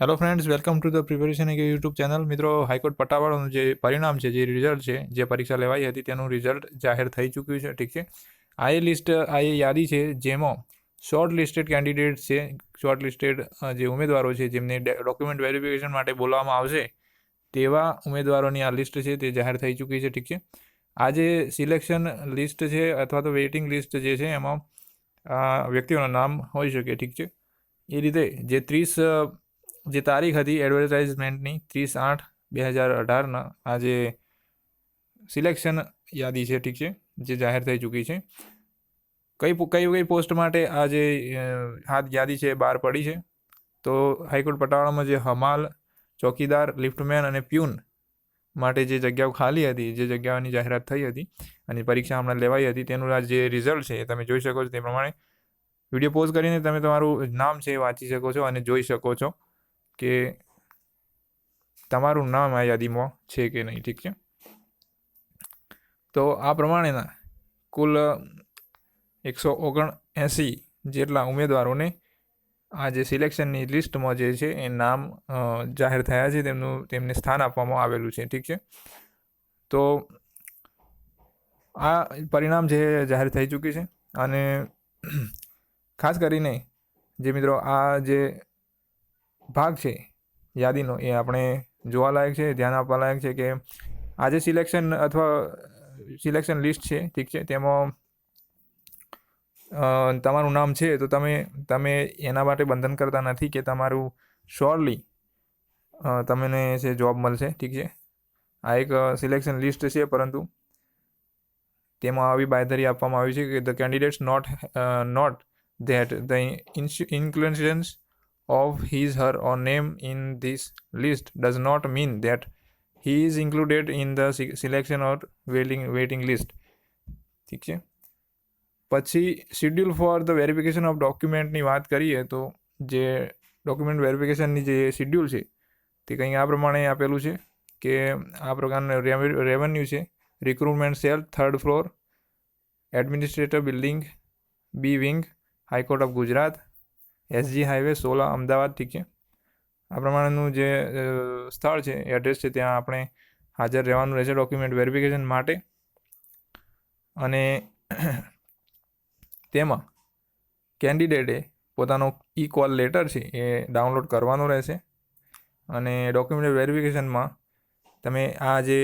Hello friends welcome to the preparation એક YouTube channel મિત્રો, high court પટાવાળાનું જે પરિણામ છે, જે રિઝલ્ટ છે, જે પરીક્ષા લેવાઈ હતી, તેનું રિઝલ્ટ જાહેર થઈ ચૂક્યું છે, ઠીક છે? આ એ લિસ્ટ આ એ યાદી છે, જેમાં શોર્ટ લિસ્ટેડ કેન્ડિડેટ છે શોર્ટ લિસ્ટેડ જે ઉમેદવારો છે, જેમને ડોક્યુમેન્ટ વેરિફિકેશન માટે બોલાવવામાં આવશે, તેવા ઉમેદવારોની આ લિસ્ટ છે, તે જાહેર થઈ ચૂકી છે, ઠીક છે? આ જે સિલેક્શન લિસ્ટ છે, અથવા તો વેઇટિંગ લિસ્ટ જે છે, એમાં વ્યક્તિઓના નામ હોઈ શકે, ઠીક છે? એ રીતે જે ત્રીસ જે તારીખ હતી એડવર્ટાઇઝમેન્ટની ત્રીસ આઠ બે હજાર અઢારના, આ જે સિલેક્શન યાદી છે, ઠીક છે, જે જાહેર થઈ ચૂકી છે. કઈ કઈ કઈ પોસ્ટ માટે આ જે હાથ યાદી છે બહાર પડી છે? તો હાઈકોર્ટ પટાવાળામાં જે હમાલ, ચોકીદાર, લિફ્ટમેન અને પ્યુન માટે જે જગ્યાઓ ખાલી હતી, જે જગ્યાઓની જાહેરાત થઈ હતી અને પરીક્ષા હમણાં લેવાઈ હતી, તેનું આ જે રિઝલ્ટ છે એ તમે જોઈ શકો છો. તે પ્રમાણે વીડિયો પોઝ કરીને તમે તમારું નામ છે એ વાંચી શકો છો અને જોઈ શકો છો. કે તમારું નામ આ યાદીમાં છે કે નહીં, ઠીક છે? તો આ પ્રમાણેના કુલ એકસો ઓગણ એંસી જેટલા ઉમેદવારોને આ જે સિલેક્શનની લિસ્ટમાં જે છે એ નામ જાહેર થયા છે, તેમનું, તેમને સ્થાન આપવામાં આવેલું છે, ઠીક છે? તો આ પરિણામ જે જાહેર થઈ ચૂકી છે અને ખાસ કરીને જે મિત્રો આ જે ભાગ છે, યાદીનો. એ આપણે જોવાલાયક છે, ધ્યાન આપવાલાયક છે કે આજે સિલેક્શન અથવા સિલેક્શન લિસ્ટ છે, ઠીક છે? તેમાં તમારું નામ છે તો તમે તમે એના માટે બંધન કરતા નથી કે તમારું શ્યોરલી તમને છે જોબ મળશે, ઠીક છે? આ એક સિલેક્શન લિસ્ટ છે પરંતુ તેમાં આવી બાયધરી આપવામાં આવી છે કે the candidates note note that the inclusions of his, her, or name in this list does not mean that he is included in the se- selection or waiting waiting list. ઠીક છે? પછી schedule for the verification of ડોક્યુમેન્ટની વાત કરીએ તો જે document વેરિફિકેશનની જે schedule છે, તે કંઈ આ પ્રમાણે આપેલું છે કે આ પ્રકારનું રેવન્યુ છે. Recruitment cell third floor administrator building B wing high court of Gujarat SG highway Sola Ahmedabad ઠીક છે આ પ્રમાણેનું જે સ્થળ છે એડ્રેસ છે, ત્યાં આપણે હાજર રહેવાનું રહેશે ડોક્યુમેન્ટ વેરિફિકેશન માટે. અને તેમાં કેન્ડિડેટે પોતાનો ઈ કોલ લેટર છે, એ ડાઉનલોડ કરવાનો રહેશે. અને ડોક્યુમેન્ટ વેરિફિકેશનમાં તમે આ જે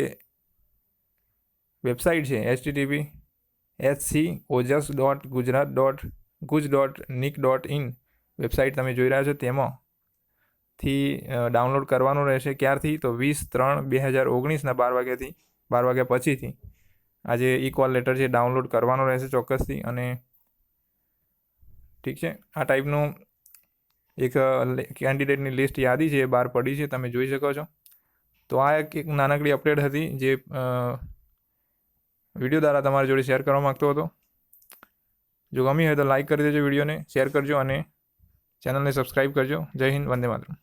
વેબસાઇટ છે HTTP H C Ojas dot Gujarat dot Guj dot NIC dot in website તમે જોઈ રહ્યા છો તેમાં થી ડાઉનલોડ કરવાનું રહેશે ક્યારથી? તો વીસ ત્રણ બે હજાર ઓગણીસના બાર વાગ્યાથી, બાર વાગ્યા પછીથી. આ જે કોલ લેટર છે, ડાઉનલોડ કરવાનો રહેશે ચોક્કસથી અને ઠીક છે, આ ટાઈપનું એક કેન્ડિડેટની લિસ્ટ યાદી છે એ બહાર પડી છે, તમે જોઈ શકો છો. તો આ એક એક નાનકડી અપડેટ હતી જે વીડિયો દ્વારા તમારી જોડે શેર કરવા માગતો હતો. જો ગમી હોય તો લાઈક કરી દેજો વિડીયોને શેર કરજો અને ચેનલને સબસ્ક્રાઈબ કરજો. જય હિન્દ વંદે માતરમ.